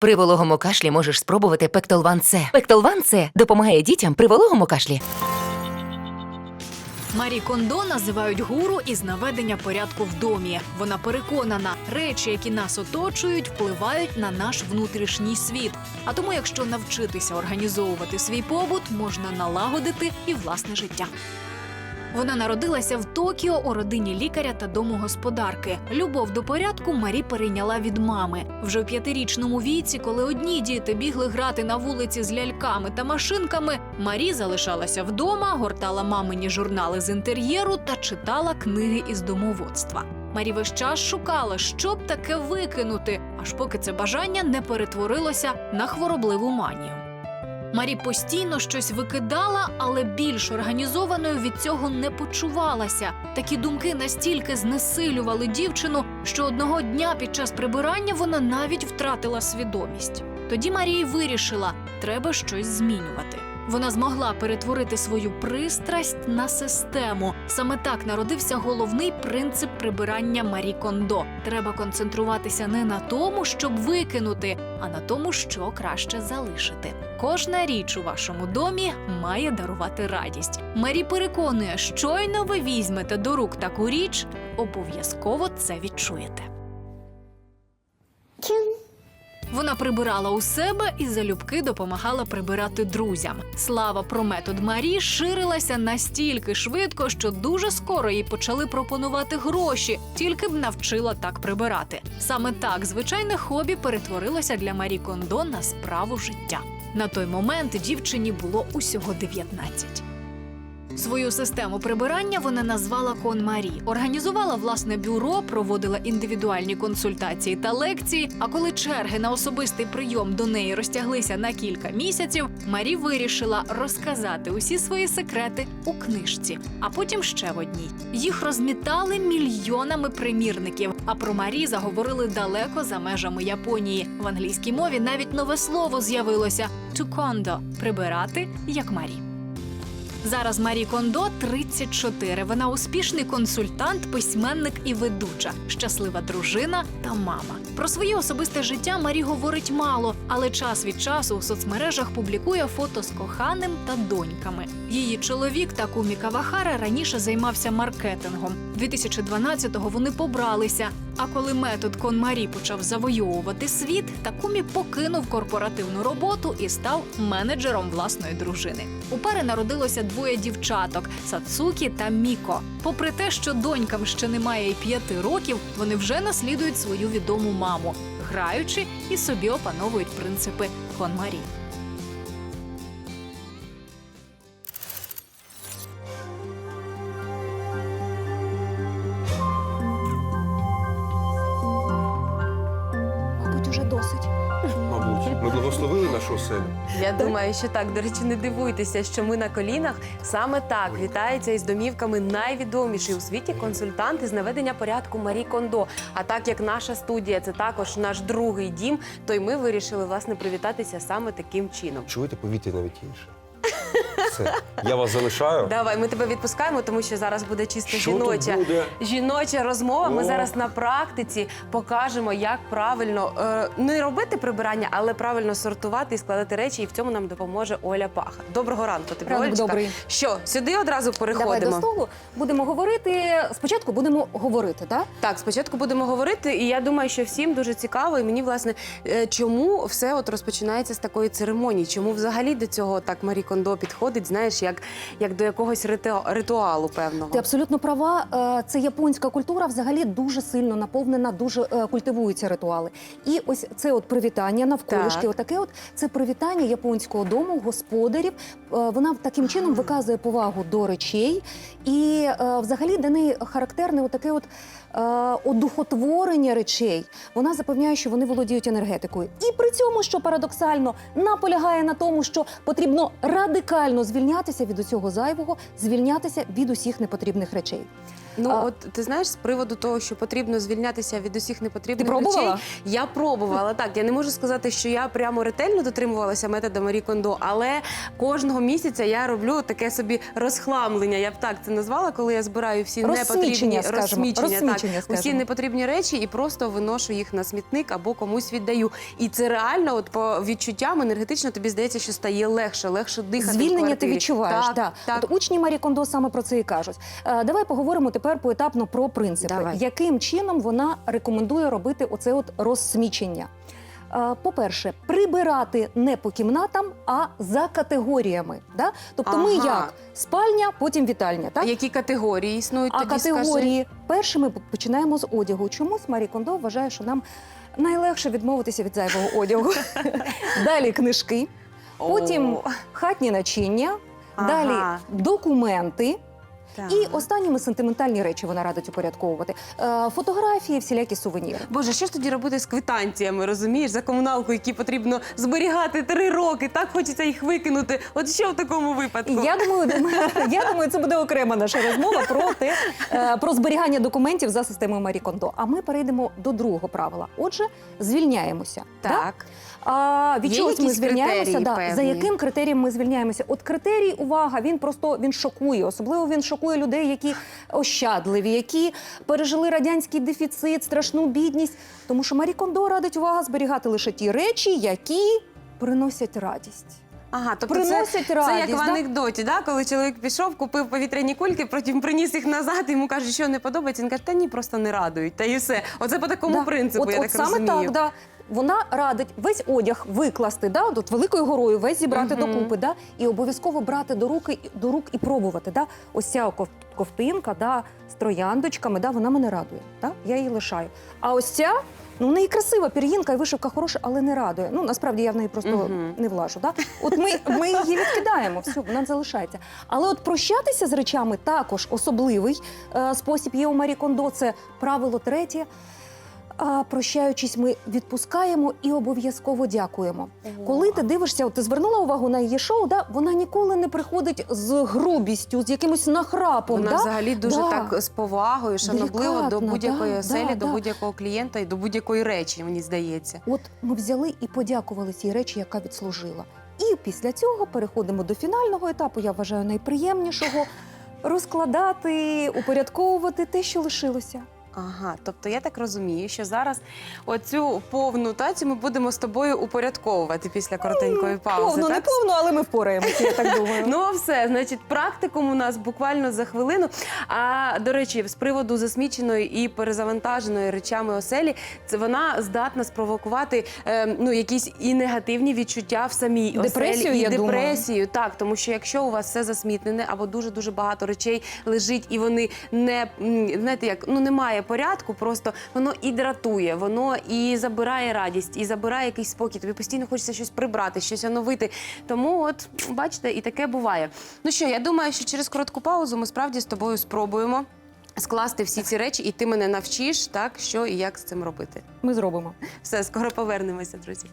При вологому кашлі можеш спробувати Пектолван С. Пектолван С допомагає дітям при вологому кашлі. Марі Кондо називають гуру із наведення порядку в домі. Вона переконана, речі, які нас оточують, впливають на наш внутрішній світ. А тому, якщо навчитися організовувати свій побут, можна налагодити і власне життя. Вона народилася в Токіо у родині лікаря та домогосподарки. Любов до порядку Марі перейняла від мами. Вже в п'ятирічному віці, коли одні діти бігли грати на вулиці з ляльками та машинками, Марі залишалася вдома, гортала мамині журнали з інтер'єру та читала книги із домоводства. Марі весь час шукала, що б таке викинути, аж поки це бажання не перетворилося на хворобливу манію. Марі постійно щось викидала, але більш організованою від цього не почувалася. Такі думки настільки знесилювали дівчину, що одного дня під час прибирання вона навіть втратила свідомість. Тоді Марія вирішила, треба щось змінювати. Вона змогла перетворити свою пристрасть на систему. Саме так народився головний принцип прибирання Марі Кондо. Треба концентруватися не на тому, щоб викинути, а на тому, що краще залишити. Кожна річ у вашому домі має дарувати радість. Марі переконує, щойно ви візьмете до рук таку річ, обов'язково це відчуєте. Вона прибирала у себе і залюбки допомагала прибирати друзям. Слава про метод Марі ширилася настільки швидко, що дуже скоро їй почали пропонувати гроші, тільки б навчила так прибирати. Саме так звичайне хобі перетворилося для Марі Кондо на справу життя. На той момент дівчині було усього 19. Свою систему прибирання вона назвала Кон Марі. Організувала власне бюро, проводила індивідуальні консультації та лекції. А коли черги на особистий прийом до неї розтяглися на кілька місяців, Марі вирішила розказати усі свої секрети у книжці, а потім ще в одній. Їх розмітали мільйонами примірників. А про Марі заговорили далеко за межами Японії. В англійській мові навіть нове слово з'явилося «to прибирати як Марі. Зараз Марі Кондо 34. Вона успішний консультант, письменник і ведуча, щаслива дружина та мама. Про своє особисте життя Марі говорить мало, але час від часу у соцмережах публікує фото з коханим та доньками. Її чоловік Такумі Кавахара раніше займався маркетингом. 2012-го вони побралися. А коли метод Конмарі почав завойовувати світ, Такумі покинув корпоративну роботу і став менеджером власної дружини. У пари народилося двоє дівчаток Сацукі та Міко. Попри те, що донькам ще немає й п'яти років, вони вже наслідують свою відому маму, граючи і собі опановують принципи Конмарі. Думаю, що так. До речі, не дивуйтеся, що ми на колінах. Саме так вітається із домівками найвідоміший у світі консультант із наведення порядку Марі Кондо. А так як наша студія це також наш другий дім, то й ми вирішили власне привітатися саме таким чином. Чуєте, повітря навіть інше. Все. Я вас залишаю. Давай, ми тебе відпускаємо, тому що зараз буде чисто Що тут жіноча. буде? Жіноча розмова. Ми О. зараз на практиці покажемо, як правильно е, не робити прибирання, але правильно сортувати і складати речі. І в цьому нам допоможе Оля Паха. Доброго ранку, тобі Ранок Олечка. добрий. Що сюди одразу переходимо? Давай до столу. Будемо говорити. Спочатку будемо говорити, так? Так, спочатку будемо говорити, і я думаю, що всім дуже цікаво, і мені власне е, чому все от розпочинається з такої церемонії? Чому взагалі до цього так Марі Кондо підходить? Знаєш, як, як до якогось ритуалу певного? Ти абсолютно права. Е, Це японська культура взагалі дуже сильно наповнена, дуже е, культивуються ритуали. І ось це от привітання навколишки, Так. отаке от це привітання японського дому, господарів. Е, Вона таким чином виказує повагу до речей, і взагалі для неї характерне отаке от. Одухотворення речей вона запевняє, що вони володіють енергетикою, і при цьому, що парадоксально, наполягає на тому, що потрібно радикально звільнятися від усього зайвого, звільнятися від усіх непотрібних речей. Ну А- от ти знаєш, з приводу того, що потрібно звільнятися від усіх непотрібних Ти пробувала? речей. Я пробувала так. Я не можу сказати, що я прямо ретельно дотримувалася методу Марі Кондо, але кожного місяця я роблю таке собі розхламлення. Я б так це назвала, коли я збираю всі Розсмічення, непотрібні скажемо. розсмічення, Розсмічення, так, усі скажемо. непотрібні речі і просто виношу їх на смітник або комусь віддаю. І це реально, от по відчуттям енергетично тобі здається, що стає легше, легше дихати. в Звільнення ти квартирі. відчуваєш. Так, да. так. От учні Марі Кондо саме про це і кажуть. Е, давай поговоримо тепер поетапно про принципи. Давай. Яким чином вона рекомендує робити оце от розсмічення? Е, По-перше, прибирати не по кімнатам, а за категоріями. Да? Тобто ми як спальня, потім вітальня. Так? Які категорії існують А тоді, скажи? категорії перше ми починаємо з одягу. Чомусь Марі Кондо вважає, що нам найлегше відмовитися від зайвого одягу. Далі книжки, потім хатні начиння, далі документи. Так. І останніми сентиментальні речі вона радить упорядковувати. Е, фотографії, всілякі сувеніри. Боже, що ж тоді робити з квитанціями, розумієш, за комуналку, які потрібно зберігати три роки, так хочеться їх викинути. От що в такому випадку? Я думаю, я думаю, це буде окрема наша розмова про те, е, про зберігання документів за системою Марі Кондо. А ми перейдемо до другого правила. Отже, звільняємося. да? Так. А від Є чогось ми якісь звільняємося. критерії Да. певні? За яким критерієм ми звільняємося? От критерій, увага, він просто він шокує. Особливо він шокує людей, які ощадливі, які пережили радянський дефіцит, страшну бідність. Тому що Марі Кондо радить увага зберігати лише ті речі, які приносять радість. Ага, тобто це, Приносять це радість. як в да? анекдоті, да? коли чоловік пішов, купив повітряні кульки, потім приніс їх назад, йому кажуть, що не подобається. Він каже, та ні, просто не радують. Та і все. Оце по такому Да. принципу, от, я от так саме розумію. так, да. Вона радить весь одяг викласти, да, от великою горою, весь зібрати Мгм. докупи, да, і обов'язково брати до руки до рук і пробувати. Да. Ось ця ков- ковтинка, да, з трояндочками, да, вона мене радує. Да, я її лишаю. А ось ця. Ну, в неї красива пір'їнка і вишивка хороша, але не радує. Ну насправді я в неї просто Мгм. не влажу. Да? От ми, ми її відкидаємо, все, вона залишається. Але от прощатися з речами також особливий е, спосіб є у Марі Кондо. Це правило третє. А прощаючись, ми відпускаємо і обов'язково дякуємо. Коли ти дивишся, от ти звернула увагу на її шоу, да, вона ніколи не приходить з грубістю, з якимось нахрапом. Вона да? взагалі дуже Да. так з повагою, шанобливо до будь-якої да, оселі, да, до да. будь-якого клієнта і до будь-якої речі, мені здається. От ми взяли і подякували цій речі, яка відслужила. І після цього переходимо до фінального етапу, я вважаю, найприємнішого розкладати, упорядковувати те, що лишилося. Ага, тобто я так розумію, що зараз оцю повну тацю ми будемо з тобою упорядковувати після коротенької паузи. повно, не так? повно, але ми впораємося, я так думаю. Ну, все, значить, практикум у нас буквально за хвилину. А до речі, з приводу засміченої і перезавантаженої речами оселі, це вона здатна спровокувати е, ну, якісь і негативні відчуття в самій Депресію, оселі. я і думаю. депресію, так, тому що якщо у вас все засмітнене або дуже дуже багато речей лежить, і вони не знаєте, як ну немає порядку, просто воно і дратує, воно і забирає радість, і забирає якийсь спокій. Тобі постійно хочеться щось прибрати, щось оновити. Тому, от бачите, і таке буває. Ну що, я думаю, що через коротку паузу ми справді з тобою спробуємо. Скласти всі ці речі, і ти мене навчиш, так що і як з цим робити. Ми зробимо. Все, скоро повернемося, друзі.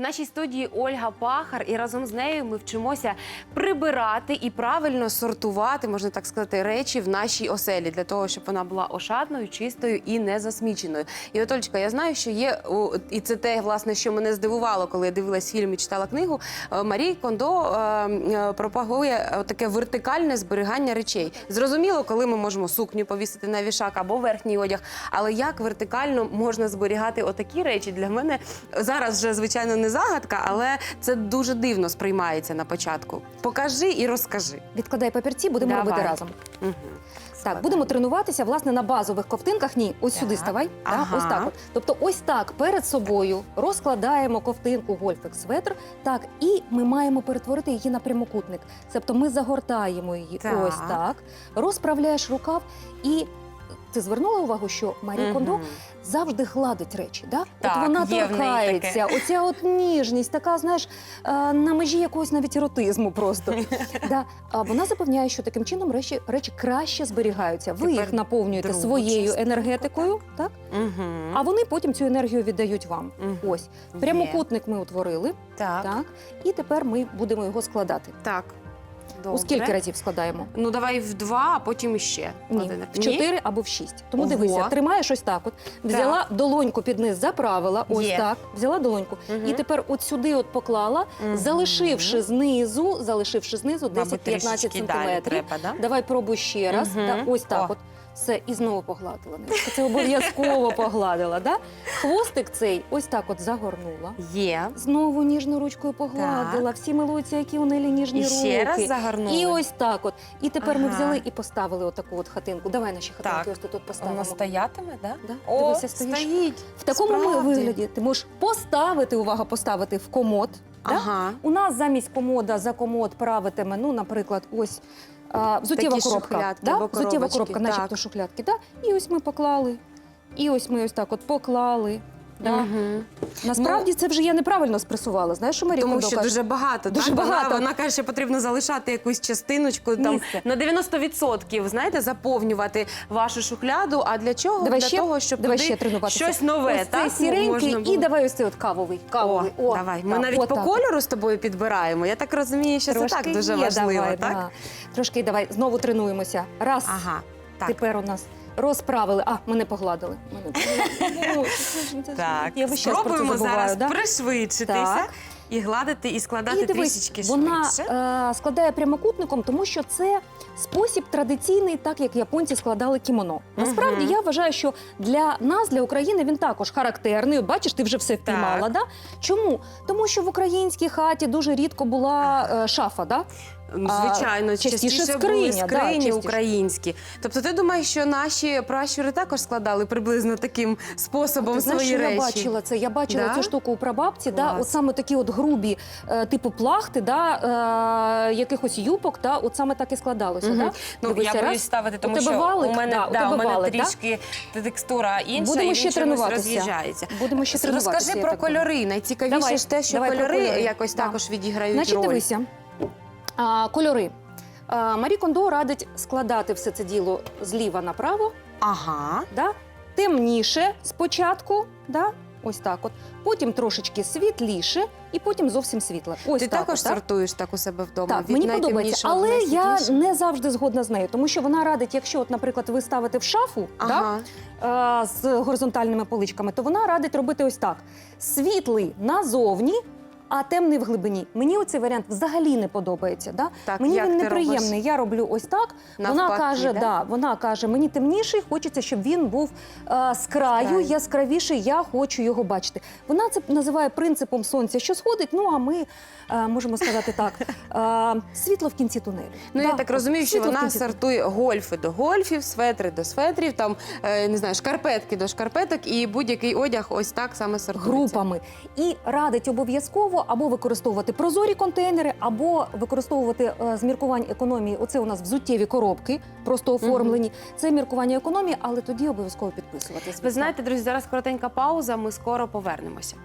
Нашій студії Ольга Пахар, і разом з нею ми вчимося прибирати і правильно сортувати, можна так сказати, речі в нашій оселі для того, щоб вона була ошатною, чистою і не засміченою. І от, я знаю, що є і це те, власне, що мене здивувало, коли я дивилась фільм і читала книгу. Е, Марій Кондо е, е, пропагує таке вертикальне зберігання речей. Зрозуміло, коли ми можемо сукню повісити на вішак або верхній одяг, але як вертикально можна зберігати отакі речі для мене зараз вже звичайно не загадка, але це дуже дивно сприймається на початку. Покажи і розкажи. Відкладай папірці, будемо Давай. робити разом. Угу. Так, будемо тренуватися власне на базових ковтинках. Ні, ось сюди ставай. Ага. Так, ось так. От. Тобто, ось так перед собою розкладаємо ковтинку гольфик светр. Так, і ми маємо перетворити її на прямокутник. Тобто ми загортаємо її Так. ось так, розправляєш рукав і ти звернула увагу, що Марі Мгм. Кондо завжди гладить речі. Да? Так, от вона торкається, оця от ніжність, така, знаєш, е, на межі якогось навіть еротизму просто. да. А вона запевняє, що таким чином речі, речі краще зберігаються. Ви Тепер їх наповнюєте своєю частинку, енергетикою, так? Мгм. а вони потім цю енергію віддають вам. Мгм. Ось. Прямокутник ми утворили, Так. так. І тепер ми будемо його складати. Так. Добре. У скільки разів складаємо? Ну давай в два, а потім іще. Ні, один. в чотири або в шість. Тому Ого. дивися, тримаєш ось так. От взяла долоньку під низ, заправила, ось Є. так. Взяла долоньку, Угу. і тепер от сюди от поклала, угу. залишивши знизу, залишивши знизу 10-15 трішечки сантиметрів. треба, да? Давай пробуй ще раз. Угу. Та, ось так. О. От. Все, і знову погладила. Це обов'язково погладила. Да? Хвостик цей ось так от загорнула. Є. Знову ніжною ручкою погладила. Всі милуються, які у Нелі ніжні І руки. ще раз загорнули. І ось так от. І тепер ми Ага. взяли і поставили отаку от хатинку. Давай наші хатинки Так. ось тут от поставимо. Вона стоятиме, да? Да? О, Дивися, стоїш. стоїть. В такому ми Справді. вигляді ти можеш поставити, увага, поставити в комод. Да? Ага. У нас замість комода за комод правитиме, ну, наприклад, ось а, взуттєва Такі коробка. шухлядки да? або Взуттєва коробочки, коробка, начебто так. шухлядки. Да? І ось ми поклали. І ось ми ось так от поклали. Да? Мгм. Насправді це вже я неправильно спресувала. Знаєш, що Марія Тому Кондо що каже? дуже багато. Дуже так? Вона- багато. Вона, каже, що потрібно залишати якусь частиночку там Місце. на 90%, знаєте, заповнювати вашу шухляду. А для чого? Давай для ще, того, щоб давай туди ще тренуватися. щось нове. Ось так? цей сіренький можна було. і давай ось цей от кавовий. Кавовий. О, давай. Ми так, навіть по кольору з тобою підбираємо. Я так розумію, що це так дуже є, важливо, давай, так? Да. Трошки давай знову тренуємося. Раз. Ага. Так. Тепер у нас розправили. А, ми не погладили. Ми не погладили. Так, Я весь час про це спробуємо забуваю, зараз да? пришвидшитися Так. і гладити, і складати І дивись, трішечки вона швидше. е, складає прямокутником, тому що це спосіб традиційний, так як японці складали кімоно. Насправді Мгм. я вважаю, що для нас, для України, він також характерний. От Бачиш, ти вже все впіймала. Да? Чому? Тому що в українській хаті дуже рідко була е, шафа. Да? Звичайно, частіше частіше, скриня, були да, скрині частіше. українські. Тобто ти думаєш, що наші пращури також складали приблизно таким способом Ти знаєш, свої що речі? я бачила це. Я бачила Да? цю штуку у прабабці, да, Клас. от саме такі от грубі, е, типу плахти, да, е, якихось юбок, да, от саме так і складалося. Мгм. Да? Ну, Дивися, я раз. боюсь ставити, тому тебе що валик? у мене, Да, у тебе у мене валик, да? трішки текстура інша, Будемо і він ще чомусь тренуватися. роз'їжджається. Будемо ще тренуватися. Розкажи я про так думаю. кольори. Найцікавіше Давай, ж те, що давай про кольори, кольори. якось Да. також відіграють Значить, роль. дивися. А, кольори. А, Марі Кондо радить складати все це діло зліва направо, Ага. да? темніше спочатку, да? ось так от. Потім трошечки світліше і потім зовсім світле. Ось Ти так також от, так? сортуєш так у себе вдома? Так, від мені подобається, але я найсвітлішого? не завжди згодна з нею, тому що вона радить, якщо, от, наприклад, ви ставите в шафу Ага. да, е, з горизонтальними поличками, то вона радить робити ось так: світлий назовні. А темний в глибині. Мені оцей варіант взагалі не подобається. Да? Так, мені як він ти неприємний. робиш? Я роблю ось так. вона каже, да? да? вона каже, мені темніший, хочеться, щоб він був е, з краю, краю. яскравіший. Я хочу його бачити. Вона це називає принципом сонця, що сходить. Ну а ми е, можемо сказати так: е, світло в кінці тунелю. Ну, Да, я так розумію, що вона сортує гольфи до гольфів, светри до светрів, там не знаю, шкарпетки до шкарпеток і будь-який одяг ось так саме сортується. групами і радить обов'язково або використовувати прозорі контейнери, або використовувати е, з міркувань економії. Оце у нас взуттєві коробки, просто оформлені. Це міркування економії, але тоді обов'язково підписувати. Ви знаєте, друзі, зараз коротенька пауза. Ми скоро повернемося.